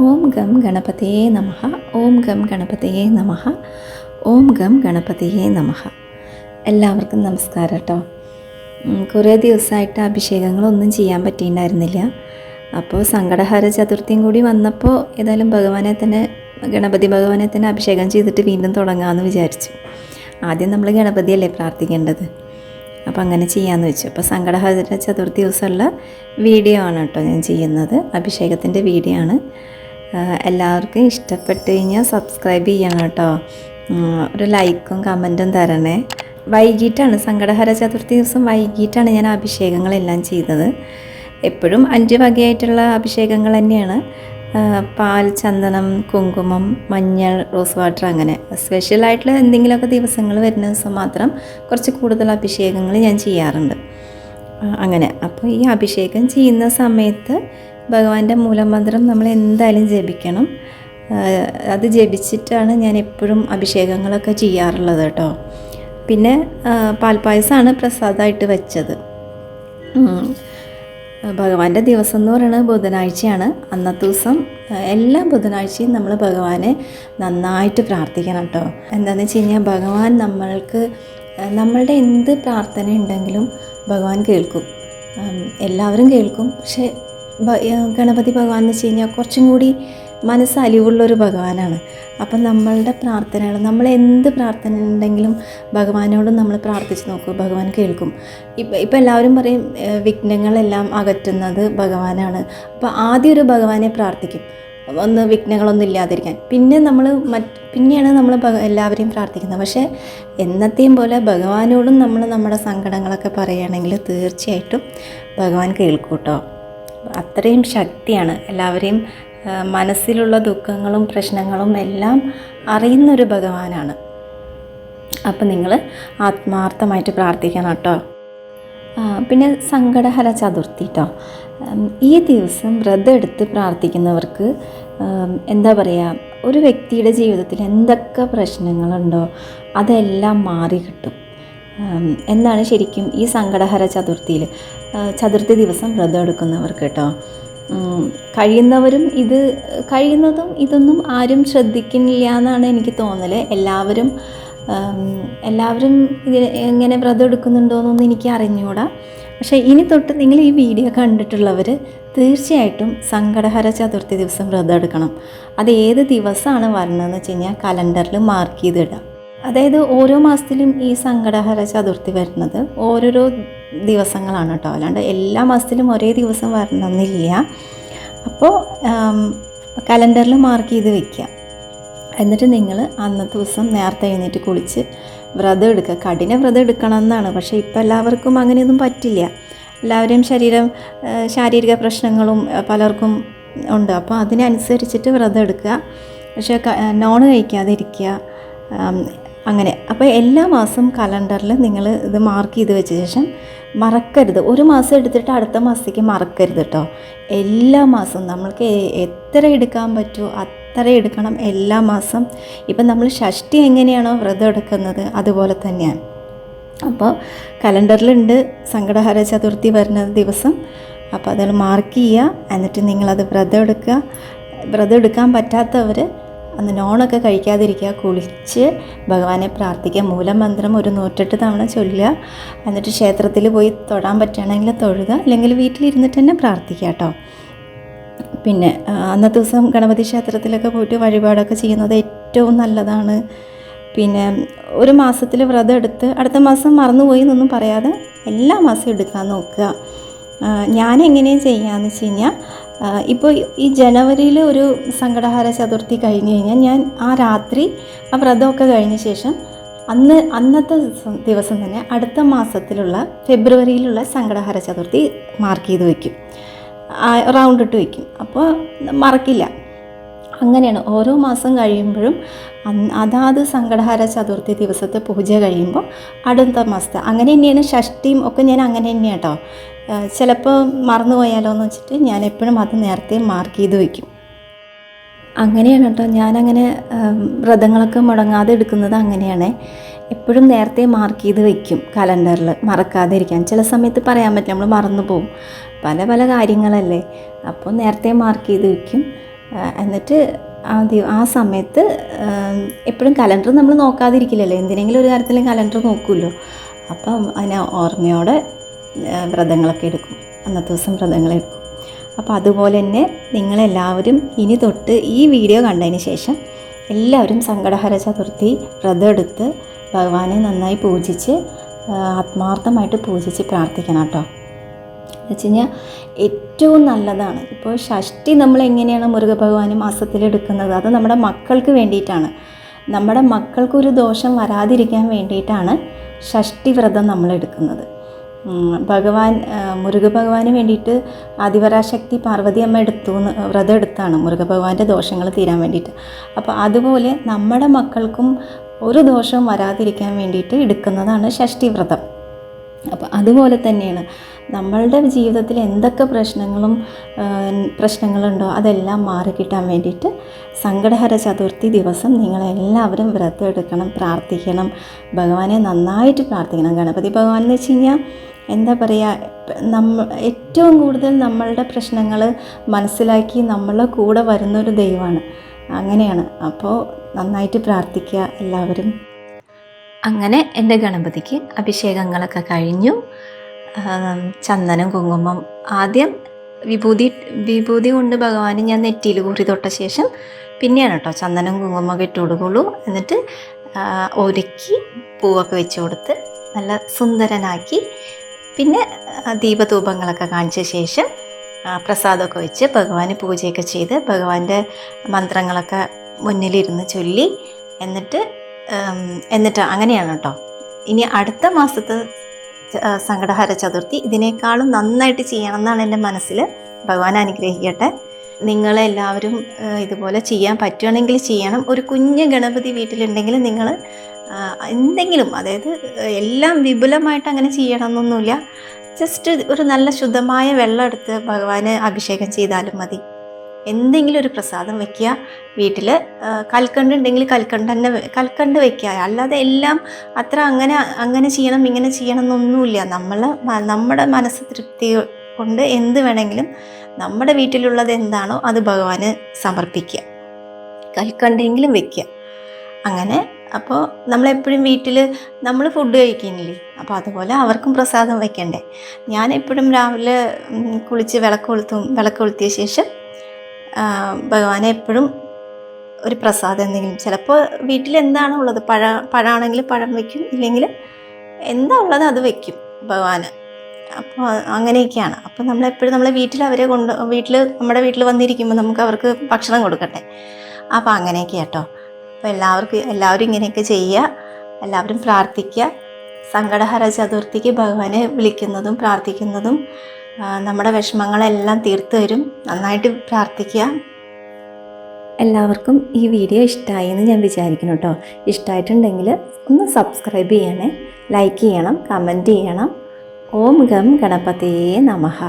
ഓം gum ഗണപതയേ നമ ഓം gum ഗണപതയേ നമ ഓം gum ഗണപതയേ നമ എല്ലാവർക്കും നമസ്കാരം കേട്ടോ കുറേ ദിവസമായിട്ട് അഭിഷേകങ്ങളൊന്നും ചെയ്യാൻ പറ്റിയിട്ടുണ്ടായിരുന്നില്ല. അപ്പോൾ സങ്കടഹാര ചതുർത്ഥിയും കൂടി വന്നപ്പോൾ ഏതായാലും ഭഗവാനെ തന്നെ ഗണപതി ഭഗവാനെ തന്നെ അഭിഷേകം ചെയ്തിട്ട് വീണ്ടും തുടങ്ങാമെന്ന് വിചാരിച്ചു. ആദ്യം നമ്മൾ ഗണപതിയല്ലേ പ്രാർത്ഥിക്കേണ്ടത്? അപ്പോൾ അങ്ങനെ ചെയ്യാമെന്ന് വെച്ചു. അപ്പോൾ സങ്കടഹര ചതുർത്ഥി ദിവസമുള്ള വീഡിയോ ആണ് കേട്ടോ ഞാൻ ചെയ്യുന്നത്. അഭിഷേകത്തിന്റെ വീഡിയോ ആണ്. എല്ലാവർക്കും ഇഷ്ടപ്പെട്ട് കഴിഞ്ഞാൽ സബ്സ്ക്രൈബ് ചെയ്യണം കേട്ടോ. ഒരു ലൈക്കും കമന്റും തരണേ. വൈകിട്ടാണ് സങ്കടഹര ചതുർത്ഥി ദിവസം. വൈകിട്ടാണ് ഞാൻ അഭിഷേകങ്ങളെല്ലാം ചെയ്തത്. എപ്പോഴും അഞ്ച് വകയായിട്ടുള്ള അഭിഷേകങ്ങൾ തന്നെയാണ്. പാൽ ചന്ദനം കുങ്കുമം മഞ്ഞൾ റോസ് വാട്ടർ അങ്ങനെ. സ്പെഷ്യലായിട്ടുള്ള എന്തെങ്കിലുമൊക്കെ ദിവസങ്ങൾ വരുന്ന ദിവസം മാത്രം കുറച്ച് കൂടുതൽ അഭിഷേകങ്ങൾ ഞാൻ ചെയ്യാറുണ്ട്. അങ്ങനെ. അപ്പോൾ ഈ അഭിഷേകം ചെയ്യുന്ന സമയത്ത് ഭഗവാന്റെ മൂലമന്ത്രം നമ്മൾ എന്തായാലും ജപിക്കണം. അത് ജപിച്ചിട്ടാണ് ഞാൻ എപ്പോഴും അഭിഷേകങ്ങളൊക്കെ ചെയ്യാറുള്ളത് കേട്ടോ. പിന്നെ പാൽപ്പായസമാണ് പ്രസാദമായിട്ട് വെച്ചത്. ഭഗവാന്റെ ദിവസം എന്ന് പറയുന്നത് ബുധനാഴ്ചയാണ്. അന്നത്തെ ദിവസം എല്ലാ ബുധനാഴ്ചയും നമ്മൾ ഭഗവാനെ നന്നായിട്ട് പ്രാർത്ഥിക്കണം കേട്ടോ. എന്താണെന്ന് വെച്ച് കഴിഞ്ഞാൽ ഭഗവാൻ നമ്മൾക്ക് നമ്മളുടെ എന്ത് പ്രാർത്ഥന ഉണ്ടെങ്കിലും ഭഗവാൻ കേൾക്കും. എല്ലാവരും കേൾക്കും. പക്ഷേ ഗണപതി ഭഗവാൻ എന്ന് വെച്ച് കഴിഞ്ഞാൽ കുറച്ചും കൂടി മനസ്സ് അലിവുള്ളൊരു ഭഗവാനാണ്. അപ്പം നമ്മളുടെ പ്രാർത്ഥനകൾ നമ്മൾ എന്ത് പ്രാർത്ഥന ഉണ്ടെങ്കിലും ഭഗവാനോട് നമ്മൾ പ്രാർത്ഥിച്ച് നോക്കും ഭഗവാൻ കേൾക്കും. ഇപ്പം ഇപ്പം എല്ലാവരും പറയും വിഘ്നങ്ങളെല്ലാം അകറ്റുന്നത് ഭഗവാനാണ്. അപ്പോൾ ആദ്യം ഒരു ഭഗവാനെ പ്രാർത്ഥിക്കും. ഒന്ന് വിഘ്നങ്ങളൊന്നും ഇല്ലാതിരിക്കാൻ. പിന്നെ നമ്മൾ മറ്റ് പിന്നെയാണ് നമ്മൾ എല്ലാവരെയും പ്രാർത്ഥിക്കുന്നത്. പക്ഷേ എന്നത്തെയും പോലെ ഭഗവാനോടും നമ്മൾ നമ്മുടെ സങ്കടങ്ങളൊക്കെ പറയുകയാണെങ്കിൽ തീർച്ചയായിട്ടും ഭഗവാൻ കേൾക്കൂട്ടോ കേട്ടോ. അത്രയും ശക്തിയാണ്. എല്ലാവരെയും മനസ്സിലുള്ള ദുഃഖങ്ങളും പ്രശ്നങ്ങളും എല്ലാം അറിയുന്നൊരു ഭഗവാനാണ്. അപ്പം നിങ്ങൾ ആത്മാർത്ഥമായിട്ട് പ്രാർത്ഥിക്കണം കേട്ടോ പിന്നെ സങ്കടഹര ചതുർത്ഥി കേട്ടോ ഈ ദിവസം വ്രതം എടുത്ത് പ്രാർത്ഥിക്കുന്നവർക്ക് എന്താ പറയുക ഒരു വ്യക്തിയുടെ ജീവിതത്തിൽ എന്തൊക്കെ പ്രശ്നങ്ങളുണ്ടോ അതെല്ലാം മാറി കിട്ടും എന്നാണ് ശരിക്കും ഈ സങ്കടഹര ചതുർത്ഥിയിൽ. ചതുർത്ഥി ദിവസം വ്രതം എടുക്കുന്നവർക്ക് കേട്ടോ. കഴിയുന്നവരും ഇത് കഴിയുന്നതും ഇതൊന്നും ആരും ശ്രദ്ധിക്കുന്നില്ല എന്നാണ് എനിക്ക് തോന്നൽ എല്ലാവരും എല്ലാവരും ഇത് എങ്ങനെ വ്രതം എടുക്കുന്നുണ്ടോയെന്നൊന്നും എനിക്ക് അറിഞ്ഞുകൂടാ. പക്ഷേ ഇനി തൊട്ട് നിങ്ങൾ ഈ വീഡിയോ കണ്ടിട്ടുള്ളവർ തീർച്ചയായിട്ടും സങ്കടഹര ചതുർത്ഥി ദിവസം വ്രതം എടുക്കണം. അത് ഏത് ദിവസമാണ് വരണതെന്ന് വെച്ച് കഴിഞ്ഞാൽ കലണ്ടറിൽ മാർക്ക് ചെയ്തിടുക അതായത് ഓരോ മാസത്തിലും ഈ സങ്കടഹര ചതുർത്ഥി വരുന്നത് ഓരോരോ ദിവസങ്ങളാണ് കേട്ടോ. അല്ലാണ്ട് എല്ലാ മാസത്തിലും ഒരേ ദിവസം വരണമെന്നില്ല. അപ്പോൾ കലണ്ടറിൽ മാർക്ക് ചെയ്ത് വെക്കുക. എന്നിട്ട് നിങ്ങൾ അന്നത്തെ ദിവസം നേരത്തെ എഴുന്നേറ്റ് കുളിച്ച് വ്രതം എടുക്കുക. കഠിന വ്രതം എടുക്കണം എന്നാണ്. പക്ഷേ ഇപ്പം എല്ലാവർക്കും അങ്ങനെയൊന്നും പറ്റില്ല. എല്ലാവരെയും ശരീരം ശാരീരിക പ്രശ്നങ്ങളും പലർക്കും ഉണ്ട്. അപ്പോൾ അതിനനുസരിച്ചിട്ട് വ്രതം എടുക്കുക. പക്ഷേ നോൺ കഴിക്കാതിരിക്കുക. അങ്ങനെ. അപ്പോൾ എല്ലാ മാസം കലണ്ടറിൽ നിങ്ങൾ ഇത് മാർക്ക് ചെയ്ത് വെച്ച ശേഷം മറക്കരുത്. ഒരു മാസം എടുത്തിട്ട് അടുത്ത മാസത്തേക്ക് മറക്കരുത് കേട്ടോ എല്ലാ മാസവും നമ്മൾക്ക് എത്ര എടുക്കാൻ പറ്റുമോ അത്ര എടുക്കണം എല്ലാ മാസം. ഇപ്പം നമ്മൾ ഷഷ്ടി എങ്ങനെയാണോ വ്രതം എടുക്കുന്നത് അതുപോലെ തന്നെയാണ്. അപ്പോൾ കലണ്ടറിലുണ്ട് സങ്കടഹര ചതുർത്ഥി വരുന്ന ദിവസം. അപ്പോൾ അതിൽ മാർക്ക് ചെയ്യുക. എന്നിട്ട് നിങ്ങളത് വ്രതം എടുക്കുക. വ്രതം എടുക്കാൻ പറ്റാത്തവർ അന്ന് നോണൊക്കെ കഴിക്കാതിരിക്കുക കുളിച്ച് ഭഗവാനെ പ്രാർത്ഥിക്കുക മൂലമന്ത്രം ഒരു നൂറ്റെട്ട് തവണ ചൊല്ലുക എന്നിട്ട് ക്ഷേത്രത്തിൽ പോയി തൊടാൻ പറ്റുകയാണെങ്കിൽ തൊഴുക അല്ലെങ്കിൽ വീട്ടിലിരുന്നിട്ട് തന്നെ പ്രാർത്ഥിക്കുക കേട്ടോ. പിന്നെ അന്നത്തെ ദിവസം ഗണപതി ക്ഷേത്രത്തിലൊക്കെ പോയിട്ട് വഴിപാടൊക്കെ ചെയ്യുന്നത് ഏറ്റവും നല്ലതാണ്. പിന്നെ ഒരു മാസത്തിൽ വ്രതം എടുത്ത് അടുത്ത മാസം മറന്നുപോയി എന്നൊന്നും പറയാതെ എല്ലാ മാസവും എടുക്കാൻ നോക്കുക. ഞാൻ എങ്ങനെയാണ് ചെയ്യാന്ന് വെച്ച് കഴിഞ്ഞാൽ ഇപ്പോൾ ഈ ജനുവരിയിൽ ഒരു സങ്കടഹാര ചതുർത്ഥി കഴിഞ്ഞ് കഴിഞ്ഞാൽ ഞാൻ ആ രാത്രി ആ വ്രതമൊക്കെ കഴിഞ്ഞ ശേഷം അന്ന് അന്നത്തെ ദിവസം തന്നെ അടുത്ത മാസത്തിലുള്ള ഫെബ്രുവരിയിലുള്ള സങ്കടഹാര ചതുർത്ഥി മാർക്ക് ചെയ്ത് വയ്ക്കും റൗണ്ട് ഇട്ട് വയ്ക്കും അപ്പോൾ മറക്കില്ല. അങ്ങനെയാണ് ഓരോ മാസം കഴിയുമ്പോഴും അതാത് സങ്കടഹാര ചതുർത്ഥി ദിവസത്തെ പൂജ കഴിയുമ്പോൾ അടുത്ത മാസത്തെ. അങ്ങനെ തന്നെയാണ് ഷഷ്ടിയും ഒക്കെ ഞാൻ അങ്ങനെ തന്നെയാണ് കേട്ടോ ചിലപ്പോൾ മറന്നു പോയാലോ എന്ന് വെച്ചിട്ട് ഞാൻ എപ്പോഴും അത് നേരത്തെ മാർക്ക് ചെയ്ത് വയ്ക്കും അങ്ങനെയാണ് കേട്ടോ. ഞാനങ്ങനെ വ്രതങ്ങളൊക്കെ മുടങ്ങാതെ എടുക്കുന്നത് അങ്ങനെയാണ്. എപ്പോഴും നേരത്തെ മാർക്ക് ചെയ്ത് വയ്ക്കും കലണ്ടറിൽ മറക്കാതെ ഇരിക്കാൻ ചില സമയത്ത് പറയാൻ പറ്റില്ല. നമ്മൾ മറന്നു പോകും പല പല കാര്യങ്ങളല്ലേ. അപ്പോൾ നേരത്തെ മാർക്ക് ചെയ്ത് വയ്ക്കും എന്നിട്ട് ആ ആ സമയത്ത് എപ്പോഴും കലണ്ടർ നമ്മൾ നോക്കാതിരിക്കില്ലല്ലോ. എന്തിനെങ്കിലും ഒരു കാര്യത്തിൽ കലണ്ടർ നോക്കുമല്ലോ അപ്പം അതിനെ ഓർമ്മയോടെ വ്രതങ്ങളൊക്കെ എടുക്കും. അന്നത്തെ ദിവസം വ്രതങ്ങളെടുക്കും അപ്പോൾ അതുപോലെ തന്നെ നിങ്ങളെല്ലാവരും ഇനി തൊട്ട് ഈ വീഡിയോ കണ്ടതിന് ശേഷം എല്ലാവരും സങ്കടഹര ചതുർത്ഥി വ്രതം എടുത്ത് ഭഗവാനെ നന്നായി പൂജിച്ച് ആത്മാർത്ഥമായിട്ട് പൂജിച്ച് പ്രാർത്ഥിക്കണം കേട്ടോ. എന്ന് വെച്ച് കഴിഞ്ഞാൽ ഏറ്റവും നല്ലതാണ്. ഇപ്പോൾ ഷഷ്ടി നമ്മൾ എങ്ങനെയാണ് മുരുകഭഗവാന് മാസത്തിലെടുക്കുന്നത് അത് നമ്മുടെ മക്കൾക്ക് വേണ്ടിയിട്ടാണ്. നമ്മുടെ മക്കൾക്കൊരു ദോഷം വരാതിരിക്കാൻ വേണ്ടിയിട്ടാണ് ഷഷ്ടി വ്രതം നമ്മൾ എടുക്കുന്നത്. ഭഗവാൻ മുരുക ഭഗവാന് വേണ്ടിയിട്ട് ആദിപരാശക്തി പാർവതി അമ്മ എടുത്തു വ്രതം എടുത്താണ് മുരുക ഭഗവാന്റെ ദോഷങ്ങൾ തീരാൻ വേണ്ടിയിട്ട്. അപ്പോൾ അതുപോലെ നമ്മുടെ മക്കൾക്കും ഒരു ദോഷവും വരാതിരിക്കാൻ വേണ്ടിയിട്ട് എടുക്കുന്നതാണ് ഷഷ്ടി വ്രതം. അപ്പോൾ അതുപോലെ തന്നെയാണ് നമ്മളുടെ ജീവിതത്തിൽ എന്തൊക്കെ പ്രശ്നങ്ങളും പ്രശ്നങ്ങളുണ്ടോ അതെല്ലാം മാറിക്കിട്ടാൻ വേണ്ടിയിട്ട് സങ്കടഹര ചതുർത്ഥി ദിവസം നിങ്ങളെല്ലാവരും വ്രതം എടുക്കണം പ്രാർത്ഥിക്കണം ഭഗവാനെ നന്നായിട്ട് പ്രാർത്ഥിക്കണം. ഗണപതി ഭഗവാൻ എന്ന് വെച്ച് കഴിഞ്ഞാൽ എന്താ പറയുക നമ്മ ഏറ്റവും കൂടുതൽ നമ്മളുടെ പ്രശ്നങ്ങൾ മനസ്സിലാക്കി നമ്മളെ കൂടെ വരുന്നൊരു ദൈവമാണ്. അങ്ങനെയാണ്. അപ്പോൾ നന്നായിട്ട് പ്രാർത്ഥിക്കുക എല്ലാവരും. അങ്ങനെ എന്റെ ഗണപതിക്ക് അഭിഷേകങ്ങളൊക്കെ കഴിഞ്ഞു. ചന്ദനം കുങ്കുമം ആദ്യം വിഭൂതി വിഭൂതി കൊണ്ട് ഭഗവാന് ഞാൻ നെറ്റിയിൽ കൂറി തൊട്ട ശേഷം പിന്നെയാണ് കേട്ടോ ചന്ദനം കുങ്കുമം ഇട്ട് കൊടുക്കുള്ളൂ എന്നിട്ട് ഒരുക്കി പൂവൊക്കെ വെച്ച് കൊടുത്ത് നല്ല സുന്ദരനാക്കി പിന്നെ ദീപധൂപങ്ങളൊക്കെ കാണിച്ച ശേഷം പ്രസാദമൊക്കെ വെച്ച് ഭഗവാന് പൂജയൊക്കെ ചെയ്ത് ഭഗവാന്റെ മന്ത്രങ്ങളൊക്കെ മുന്നിലിരുന്ന് ചൊല്ലി എന്നിട്ട് എന്നിട്ട് അങ്ങനെയാണ് കേട്ടോ ഇനി അടുത്ത മാസത്തെ സങ്കടഹര ചതുർത്ഥി ഇതിനേക്കാളും നന്നായിട്ട് ചെയ്യണം എന്നാണ് എന്റെ മനസ്സിൽ ഭഗവാൻ അനുഗ്രഹിക്കട്ടെ. നിങ്ങളെല്ലാവരും ഇതുപോലെ ചെയ്യാൻ പറ്റുകയാണെങ്കിൽ ചെയ്യണം. ഒരു കുഞ്ഞ് ഗണപതി വീട്ടിലുണ്ടെങ്കിൽ നിങ്ങൾ എന്തെങ്കിലും അതായത് എല്ലാം വിപുലമായിട്ട് അങ്ങനെ ചെയ്യണം എന്നൊന്നുമില്ല ജസ്റ്റ് ഒരു നല്ല ശുദ്ധമായ വെള്ളം എടുത്ത് ഭഗവാന് അഭിഷേകം ചെയ്താലും മതി. എന്തെങ്കിലും ഒരു പ്രസാദം വെക്കുക. വീട്ടിൽ കൽക്കണ്ട് ഉണ്ടെങ്കിൽ കൽക്കണ്ട് തന്നെ കൽക്കണ്ട് വെക്കുക. അല്ലാതെ എല്ലാം അത്ര അങ്ങനെ അങ്ങനെ ചെയ്യണം ഇങ്ങനെ ചെയ്യണം എന്നൊന്നുമില്ല നമ്മൾ നമ്മുടെ മനസ്സ് തൃപ്തി കൊണ്ട് എന്ത് വേണമെങ്കിലും നമ്മുടെ വീട്ടിലുള്ളത് എന്താണോ അത് ഭഗവാന് സമർപ്പിക്കുക. കൽക്കണ്ടെങ്കിലും വെക്കുക. അങ്ങനെ അപ്പോൾ നമ്മളെപ്പോഴും വീട്ടിൽ നമ്മൾ ഫുഡ് കഴിക്കുന്നില്ലേ? അപ്പോൾ അതുപോലെ അവർക്കും പ്രസാദം വയ്ക്കണ്ടേ ഞാൻ എപ്പോഴും രാവിലെ കുളിച്ച് വിളക്ക് കൊളുത്തും വിളക്ക് കൊളുത്തിയ ശേഷം ഭഗവാനെ എപ്പോഴും ഒരു പ്രസാദം എന്തെങ്കിലും. ചിലപ്പോൾ വീട്ടിൽ എന്താണോ ഉള്ളത്? പഴ പഴമാണെങ്കിൽ പഴം വയ്ക്കും ഇല്ലെങ്കിൽ എന്താ ഉള്ളത് അത് വയ്ക്കും ഭഗവാന്. അപ്പോൾ അങ്ങനെയൊക്കെയാണ്. അപ്പോൾ നമ്മളെപ്പോഴും നമ്മളെ വീട്ടിൽ അവരെ കൊണ്ട് വീട്ടിൽ നമ്മുടെ വീട്ടിൽ വന്നിരിക്കുമ്പോൾ നമുക്ക് അവർക്ക് ഭക്ഷണം കൊടുക്കട്ടെ. അപ്പോൾ അങ്ങനെയൊക്കെ കേട്ടോ അപ്പോൾ എല്ലാവർക്കും എല്ലാവരും ഇങ്ങനെയൊക്കെ ചെയ്യുക. എല്ലാവരും പ്രാർത്ഥിക്കുക. സങ്കടഹര ചതുർത്ഥിക്ക് ഭഗവാനെ വിളിക്കുന്നതും പ്രാർത്ഥിക്കുന്നതും നമ്മുടെ വിഷമങ്ങളെല്ലാം തീർത്തു തരും. നന്നായിട്ട് പ്രാർത്ഥിക്കുക. എല്ലാവർക്കും ഈ വീഡിയോ ഇഷ്ടമായി എന്ന് ഞാൻ വിചാരിക്കുന്നു കേട്ടോ. ഇഷ്ടമായിട്ടുണ്ടെങ്കിൽ ഒന്ന് സബ്സ്ക്രൈബ് ചെയ്യണേ. ലൈക്ക് ചെയ്യണം കമന്റ് ചെയ്യണം. ഓം ഗം ഗണപതേ നമഃ